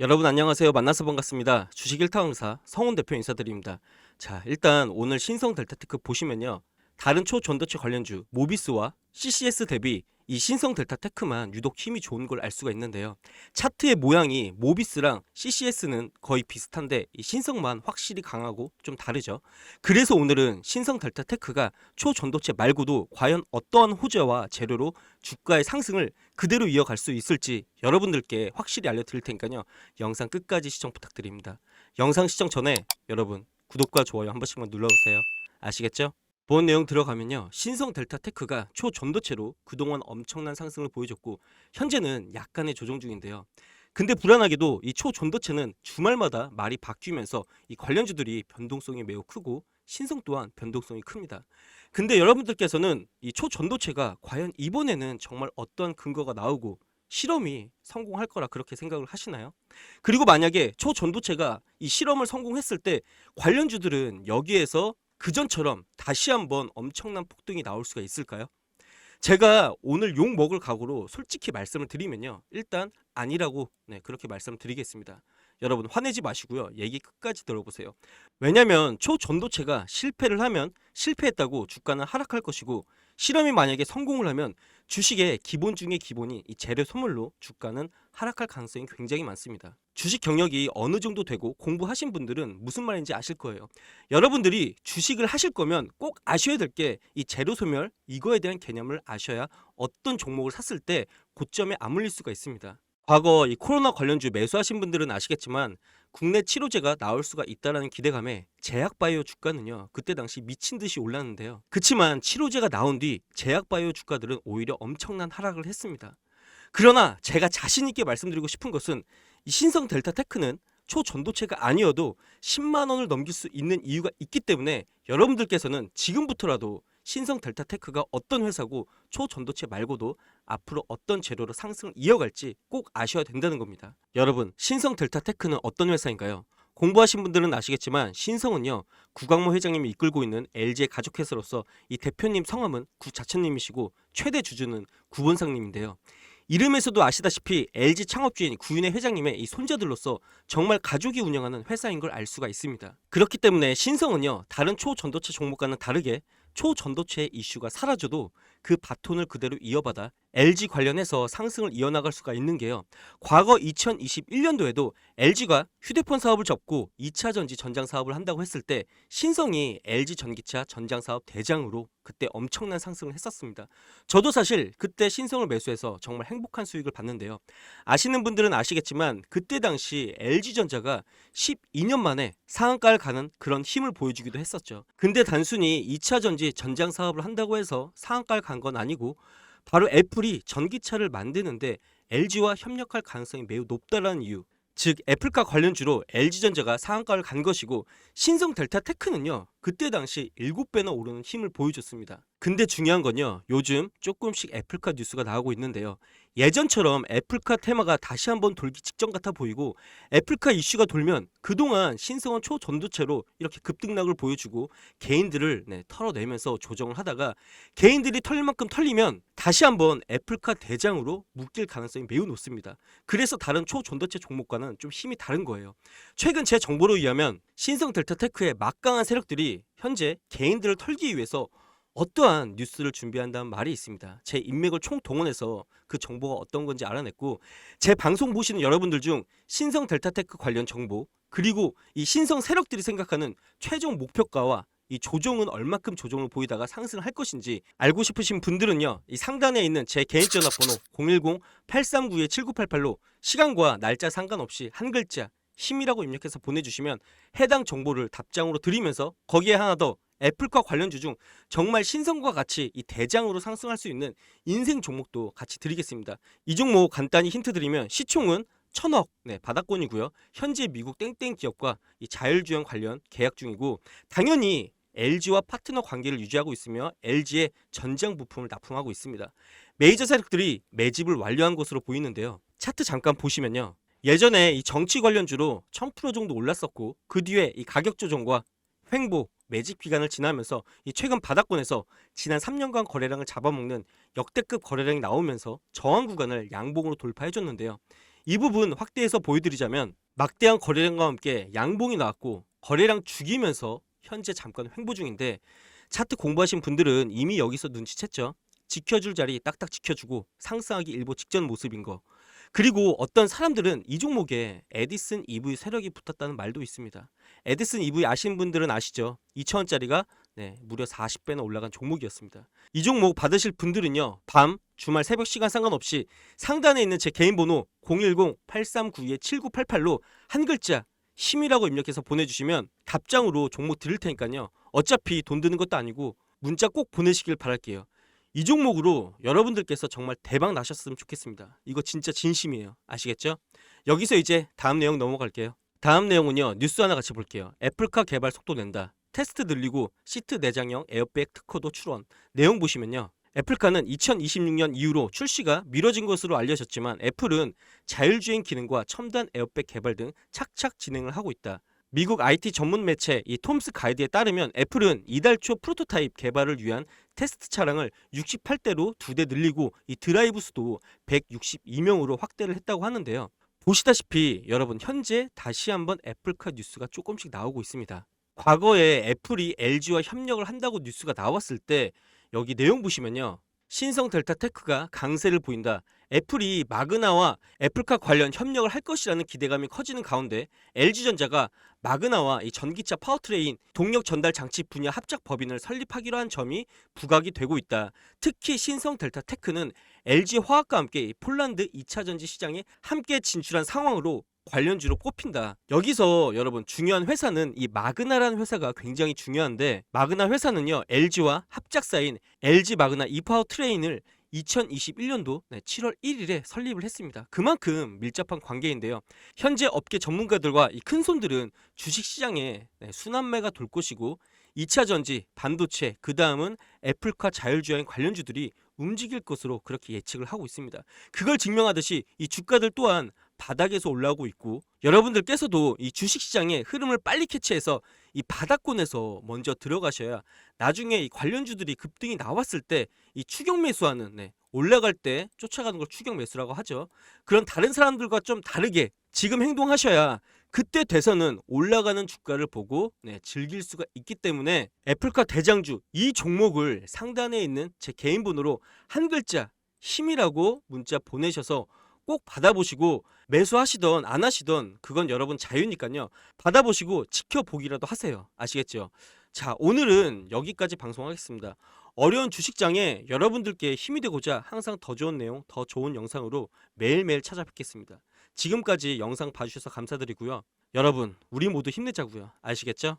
여러분 안녕하세요. 만나서 반갑습니다. 주식 1타 강사 성훈 대표 인사드립니다. 자, 일단 오늘 신성 델타테크 보시면요. 다른 초전도체 관련주 모비스와 CCS 대비 이 신성 델타 테크만 유독 힘이 좋은 걸 알 수가 있는데요. 차트의 모양이 모비스랑 CCS는 거의 비슷한데 이 신성만 확실히 강하고 좀 다르죠. 그래서 오늘은 신성 델타 테크가 초전도체 말고도 과연 어떠한 호재와 재료로 주가의 상승을 그대로 이어갈 수 있을지 여러분들께 확실히 알려드릴 테니까요. 영상 끝까지 시청 부탁드립니다. 영상 시청 전에 여러분 구독과 좋아요 한 번씩만 눌러주세요. 아시겠죠? 본 내용 들어가면요. 신성 델타 테크가 초전도체로 그동안 엄청난 상승을 보여줬고 현재는 약간의 조정 중인데요. 근데 불안하게도 이 초전도체는 주말마다 말이 바뀌면서 이 관련주들이 변동성이 매우 크고 신성 또한 변동성이 큽니다. 근데 여러분들께서는 이 초전도체가 과연 이번에는 정말 어떠한 근거가 나오고 실험이 성공할 거라 그렇게 생각을 하시나요? 그리고 만약에 초전도체가 이 실험을 성공했을 때 관련주들은 여기에서 그전처럼 다시 한번 엄청난 폭등이 나올 수가 있을까요? 제가 오늘 욕 먹을 각오로 솔직히 말씀을 드리면요. 일단 아니라고 네, 그렇게 말씀을 드리겠습니다. 여러분 화내지 마시고요. 얘기 끝까지 들어보세요. 왜냐면 초전도체가 실패를 하면 실패했다고 주가는 하락할 것이고 실험이 만약에 성공을 하면 주식의 기본 중의 기본이 이 재료 소멸로 주가는 하락할 가능성이 굉장히 많습니다. 주식 경력이 어느 정도 되고 공부하신 분들은 무슨 말인지 아실 거예요. 여러분들이 주식을 하실 거면 꼭 아셔야 될 게 이 재료 소멸 이거에 대한 개념을 아셔야 어떤 종목을 샀을 때 고점에 안 물릴 수가 있습니다. 과거 이 코로나 관련주 매수하신 분들은 아시겠지만 국내 치료제가 나올 수가 있다라는 기대감에 제약바이오 주가는요 그때 당시 미친 듯이 올랐는데요. 그치만 치료제가 나온 뒤 제약바이오 주가들은 오히려 엄청난 하락을 했습니다. 그러나 제가 자신 있게 말씀드리고 싶은 것은 이 신성 델타 테크는 초전도체가 아니어도 10만 원을 넘길 수 있는 이유가 있기 때문에 여러분들께서는 지금부터라도 신성 델타 테크가 어떤 회사고 초전도체 말고도 앞으로 어떤 재료로 상승을 이어갈지 꼭 아셔야 된다는 겁니다. 여러분, 신성 델타 테크는 어떤 회사인가요? 공부하신 분들은 아시겠지만 신성은요 구광모 회장님이 이끌고 있는 LG의 가족회사로서 이 대표님 성함은 구자천님이시고 최대 주주는 구본상님인데요. 이름에서도 아시다시피 LG 창업주인 구윤의 회장님의 이 손자들로서 정말 가족이 운영하는 회사인 걸 알 수가 있습니다. 그렇기 때문에 신성은요 다른 초전도체 종목과는 다르게 초전도체의 이슈가 사라져도 그 바톤을 그대로 이어받아 LG 관련해서 상승을 이어나갈 수가 있는 게요. 과거 2021년도에도 LG가 휴대폰 사업을 접고 2차 전지 전장 사업을 한다고 했을 때 신성이 LG 전기차 전장 사업 대장으로 그때 엄청난 상승을 했었습니다. 저도 사실 그때 신성을 매수해서 정말 행복한 수익을 봤는데요. 아시는 분들은 아시겠지만 그때 당시 LG전자가 12년 만에 상한가를 가는 그런 힘을 보여주기도 했었죠. 근데 단순히 2차 전지 전장 사업을 한다고 해서 상한가를 간 건 아니고 바로 애플이 전기차를 만드는데 LG와 협력할 가능성이 매우 높다라는 이유. 즉 애플카 관련주로 LG전자가 상한가를 간 것이고 신성 델타 테크는요 그때 당시 7배나 오르는 힘을 보여줬습니다. 근데 중요한 건요 요즘 조금씩 애플카 뉴스가 나오고 있는데요 예전처럼 애플카 테마가 다시 한번 돌기 직전 같아 보이고 애플카 이슈가 돌면 그동안 신성은 초전도체로 이렇게 급등락을 보여주고 개인들을 네, 털어내면서 조정을 하다가 개인들이 털릴 만큼 털리면 다시 한번 애플카 대장으로 묶일 가능성이 매우 높습니다. 그래서 다른 초전도체 종목과는 좀 힘이 다른 거예요. 최근 제 정보로 의하면 신성 델타 테크의 막강한 세력들이 현재 개인들을 털기 위해서 어떠한 뉴스를 준비한다는 말이 있습니다. 제 인맥을 총동원해서 그 정보가 어떤 건지 알아냈고 제 방송 보시는 여러분들 중 신성 델타테크 관련 정보 그리고 이 신성 세력들이 생각하는 최종 목표가와 이 조정은 얼마큼 조정을 보이다가 상승할 것인지 알고 싶으신 분들은요. 이 상단에 있는 제 개인 전화번호 010-839-7988로 시간과 날짜 상관없이 한 글자 힘이라고 입력해서 보내주시면 해당 정보를 답장으로 드리면서 거기에 하나 더 애플과 관련주 중 정말 신성과 같이 이 대장으로 상승할 수 있는 인생 종목도 같이 드리겠습니다. 이 종목 간단히 힌트 드리면 시총은 천억 네, 바닥권이고요. 현재 미국 땡땡 기업과 이 자율주행 관련 계약 중이고 당연히 LG와 파트너 관계를 유지하고 있으며 LG의 전장 부품을 납품하고 있습니다. 메이저 세력들이 매집을 완료한 것으로 보이는데요. 차트 잠깐 보시면요. 예전에 이 정치 관련주로 1000% 정도 올랐었고 그 뒤에 이 가격 조정과 횡보 매집 기간을 지나면서 이 최근 바닥권에서 지난 3년간 거래량을 잡아먹는 역대급 거래량이 나오면서 저항 구간을 양봉으로 돌파해줬는데요. 이 부분 확대해서 보여드리자면 막대한 거래량과 함께 양봉이 나왔고 거래량 죽이면서 현재 잠깐 횡보 중인데 차트 공부하신 분들은 이미 여기서 눈치챘죠. 지켜줄 자리 딱딱 지켜주고 상승하기 일보 직전 모습인 거. 그리고 어떤 사람들은 이 종목에 에디슨 EV 세력이 붙었다는 말도 있습니다. 에디슨 EV 아시는 분들은 아시죠? 2천원짜리가 네, 무려 40배나 올라간 종목이었습니다. 이 종목 받으실 분들은요. 밤, 주말 새벽 시간 상관없이 상단에 있는 제 개인 번호 010-8392-7988로 한 글자 힘이라고 입력해서 보내주시면 답장으로 종목 드릴 테니까요. 어차피 돈 드는 것도 아니고 문자 꼭 보내시길 바랄게요. 이 종목으로 여러분들께서 정말 대박 나셨으면 좋겠습니다. 이거 진짜 진심이에요. 아시겠죠? 여기서 이제 다음 내용 넘어갈게요. 다음 내용은요. 뉴스 하나 같이 볼게요. 애플카 개발 속도 낸다. 테스트 늘리고 시트 내장형 에어백 특허도 출원. 내용 보시면요. 애플카는 2026년 이후로 출시가 미뤄진 것으로 알려졌지만 애플은 자율주행 기능과 첨단 에어백 개발 등 착착 진행을 하고 있다. 미국 IT 전문 매체 이 톰스 가이드에 따르면 애플은 이달 초 프로토타입 개발을 위한 테스트 차량을 68대로 두 대 늘리고 이 드라이브 수도 162명으로 확대를 했다고 하는데요. 보시다시피 여러분 현재 다시 한번 애플카 뉴스가 조금씩 나오고 있습니다. 과거에 애플이 LG와 협력을 한다고 뉴스가 나왔을 때 여기 내용 보시면요. 신성 델타 테크가 강세를 보인다. 애플이 마그나와 애플카 관련 협력을 할 것이라는 기대감이 커지는 가운데 LG전자가 마그나와 이 전기차 파워트레인 동력 전달 장치 분야 합작 법인을 설립하기로 한 점이 부각이 되고 있다. 특히 신성 델타 테크는 LG 화학과 함께 이 폴란드 2차 전지 시장에 함께 진출한 상황으로 관련주로 꼽힌다. 여기서 여러분 중요한 회사는 이 마그나라는 회사가 굉장히 중요한데 마그나 회사는요 LG와 합작사인 LG 마그나 이파워 트레인을 2021년도 7월 1일에 설립을 했습니다. 그만큼 밀접한 관계인데요. 현재 업계 전문가들과 이 큰 손들은 주식 시장에 네, 순환매가 돌 것이고 2차 전지, 반도체, 그 다음은 애플카 자율주행 관련주들이 움직일 것으로 그렇게 예측을 하고 있습니다. 그걸 증명하듯이 이 주가들 또한 바닥에서 올라오고 있고 여러분들께서도 이 주식 시장의 흐름을 빨리 캐치해서 이 바닥권에서 먼저 들어가셔야 나중에 이 관련주들이 급등이 나왔을 때 이 추격 매수하는 네, 올라갈 때 쫓아가는 걸 추격 매수라고 하죠. 그런 다른 사람들과 좀 다르게 지금 행동하셔야 그때 돼서는 올라가는 주가를 보고 네, 즐길 수가 있기 때문에 애플카 대장주 이 종목을 상단에 있는 제 개인 번호로 한 글자 힘이라고 문자 보내셔서 꼭 받아보시고 매수하시던 안 하시던 그건 여러분 자유니까요. 받아보시고 지켜보기라도 하세요. 아시겠죠? 자, 오늘은 여기까지 방송하겠습니다. 어려운 주식장에 여러분들께 힘이 되고자 항상 더 좋은 내용, 더 좋은 영상으로 매일매일 찾아뵙겠습니다. 지금까지 영상 봐주셔서 감사드리고요. 여러분, 우리 모두 힘내자고요. 아시겠죠?